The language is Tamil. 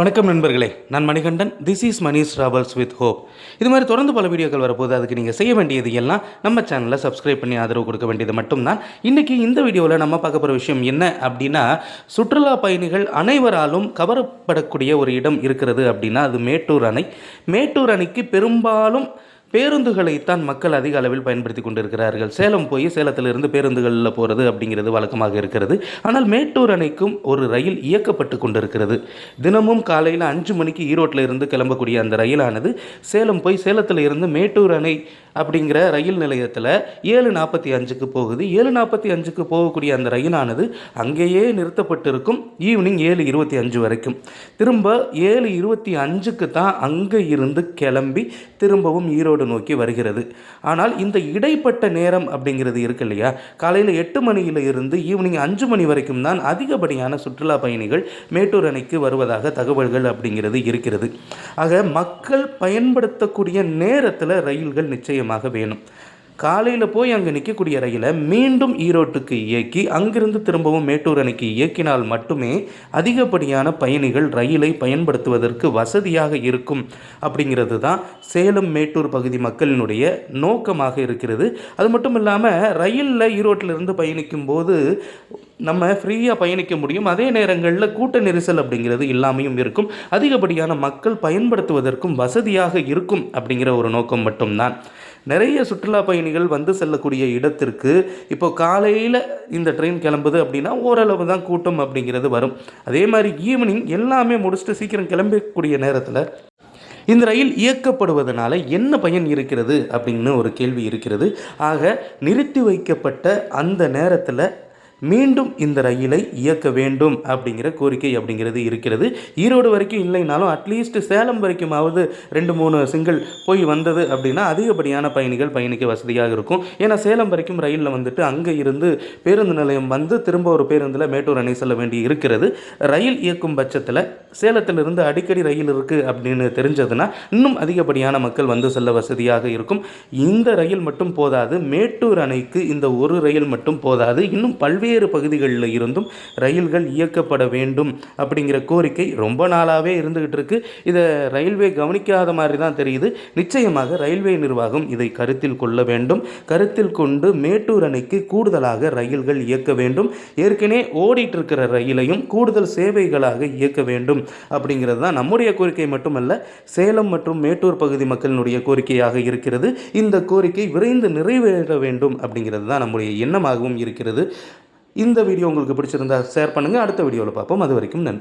வணக்கம் நண்பர்களே. நான் Manikandan. This is Manish travels with hope இது மாதிரி தொடர்ந்து பல வீடியோக்கள் வரப்போது அதுக்கு நீங்கள் செய்ய வேண்டியது எல்லாம் நம்ம சேனலில் சப்ஸ்கிரைப் பண்ணி ஆதரவு கொடுக்க வேண்டியது மட்டும்தான். இன்றைக்கி இந்த வீடியோவில் நம்ம பார்க்க போகிற விஷயம் என்ன அப்படின்னா சுற்றுலா பயணிகள் அனைவராலும் கவரப்படக்கூடிய ஒரு இடம் இருக்கிறது அப்படின்னா அது மேட்டூர் அணை. மேட்டூர் அணைக்கு பெரும்பாலும் பேருந்துகளைத்தான் மக்கள் அதிக அளவில் பயன்படுத்தி கொண்டிருக்கிறார்கள். சேலம் போய் சேலத்திலிருந்து பேருந்துகளில் போகிறது அப்படிங்கிறது வழக்கமாக இருக்கிறது. ஆனால் மேட்டூர் அணைக்கும் ஒரு ரயில் இயக்கப்பட்டு கொண்டிருக்கிறது. தினமும் காலையில் அஞ்சு மணிக்கு ஈரோட்டில் இருந்து கிளம்பக்கூடிய அந்த ரயிலானது சேலம் போய் சேலத்தில் இருந்து மேட்டூர் அணை அப்படிங்கிற ரயில் நிலையத்தில் ஏழு நாற்பத்தி அஞ்சுக்கு போகுது. ஏழு நாற்பத்தி அஞ்சுக்கு போகக்கூடிய அந்த ரயிலானது அங்கேயே நிறுத்தப்பட்டிருக்கும். ஈவினிங் ஏழு இருபத்தி அஞ்சு வரைக்கும். திரும்ப ஏழு இருபத்தி அஞ்சுக்கு தான் அங்கே இருந்து கிளம்பி திரும்பவும் ஈரோடு நோக்கி வருகிறது. ஆனால் இந்த இடைப்பட்ட நேரம் அப்படிங்கிறது இருக்கு இல்லையா? காலையில் எட்டு மணியில் இருந்து ஈவினிங் அஞ்சு மணி வரைக்கும் தான் அதிகப்படியான சுற்றுலா பயணிகள் மேட்டூர் அணைக்கு வருவதாக தகவல்கள் அப்படிங்கிறது இருக்கிறது. ஆக மக்கள் பயன்படுத்தக்கூடிய நேரத்தில் ரயில்கள் நிச்சயமாக வேணும். காலையில் போய் அங்கே நிற்கக்கூடிய ரயிலை மீண்டும் ஈரோட்டுக்கு இயக்கி அங்கிருந்து திரும்பவும் மேட்டூர் அணைக்கு இயக்கினால் மட்டுமே அதிகப்படியான பயணிகள் ரயிலை பயன்படுத்துவதற்கு வசதியாக இருக்கும். அப்படிங்கிறது தான் சேலம் மேட்டூர் பகுதி மக்களினுடைய நோக்கமாக இருக்கிறது. அது மட்டும் இல்லாமல் ரயிலில் ஈரோட்டிலிருந்து பயணிக்கும் போது நம்ம ஃப்ரீயாக பயணிக்க முடியும். அதே நேரங்களில் கூட்ட நெரிசல் அப்படிங்கிறது இல்லாமையும் இருக்கும். அதிகப்படியான மக்கள் பயன்படுத்துவதற்கும் வசதியாக இருக்கும் அப்படிங்கிற ஒரு நோக்கம் மட்டும்தான். நிறைய சுற்றுலா பயணிகள் வந்து செல்லக்கூடிய இடத்திற்கு இப்போ காலையில் இந்த ட்ரெயின் கிளம்புது அப்படின்னா ஓரளவு தான் கூட்டம் அப்படிங்கிறது வரும். அதே மாதிரி ஈவினிங் எல்லாமே முடிச்சுட்டு சீக்கிரம் கிளம்பக்கூடிய நேரத்தில் இந்த ரயில் இயக்கப்படுவதனால என்ன பயன் இருக்கிறது அப்படின்னு ஒரு கேள்வி இருக்கிறது. ஆக நிறுத்தி வைக்கப்பட்ட அந்த நேரத்தில் மீண்டும் இந்த ரயிலை இயக்க வேண்டும் அப்படிங்கிற கோரிக்கை அப்படிங்கிறது இருக்கிறது. ஈரோடு வரைக்கும் இல்லைனாலும் அட்லீஸ்ட் சேலம் வரைக்குமாவது ரெண்டு மூணு சிங்கிள் போய் வந்தது அப்படின்னா அதிகப்படியான பயணிகள் பயணிக்க வசதியாக இருக்கும். ஏன்னா சேலம் வரைக்கும் ரயிலில் வந்துட்டு அங்கே இருந்து பேருந்து நிலையம் வந்து திரும்ப ஒரு பேருந்தில் மேட்டூர் அணை செல்ல வேண்டி இருக்கிறது. ரயில் இயக்கும் பட்சத்தில் சேலத்திலிருந்து அடிக்கடி ரயில் இருக்குது அப்படின்னு தெரிஞ்சதுன்னா இன்னும் அதிகப்படியான மக்கள் வந்து செல்ல வசதியாக இருக்கும். இந்த ரயில் மட்டும் போதாது மேட்டூர் அணைக்கு இந்த ஒரு ரயில் மட்டும் போதாது. இன்னும் பல்வேறு பல்வேறு பகுதிகளில் இருந்தும் ரயில்கள் இயக்கப்பட வேண்டும் அப்படிங்கிற கோரிக்கை ரொம்ப நாளாகவே இருந்துகிட்டு இருக்கு. இதை ரயில்வே கவனிக்காத மாதிரி தான் தெரியுது. நிச்சயமாக ரயில்வே நிர்வாகம் இதை கருத்தில் கொள்ள வேண்டும். கருத்தில் கொண்டு மேட்டூர் அணைக்கு கூடுதலாக ரயில்கள் இயக்க வேண்டும். ஏற்கனவே ஓடிட்டு இருக்கிற ரயிலையும் கூடுதல் சேவைகளாக இயக்க வேண்டும் அப்படிங்கிறது தான் நம்முடைய கோரிக்கை மட்டுமல்ல சேலம் மற்றும் மேட்டூர் பகுதி மக்களினுடைய கோரிக்கையாக இருக்கிறது. இந்த கோரிக்கை விரைந்து நிறைவேற வேண்டும் அப்படிங்கிறது தான் நம்முடைய எண்ணமாகவும் இருக்கிறது. இந்த வீடியோ உங்களுக்கு பிடிச்சிருந்தா ஷேர் பண்ணுங்கள் அடுத்த வீடியோவில் பார்ப்போம். அது வரைக்கும் நன்றி.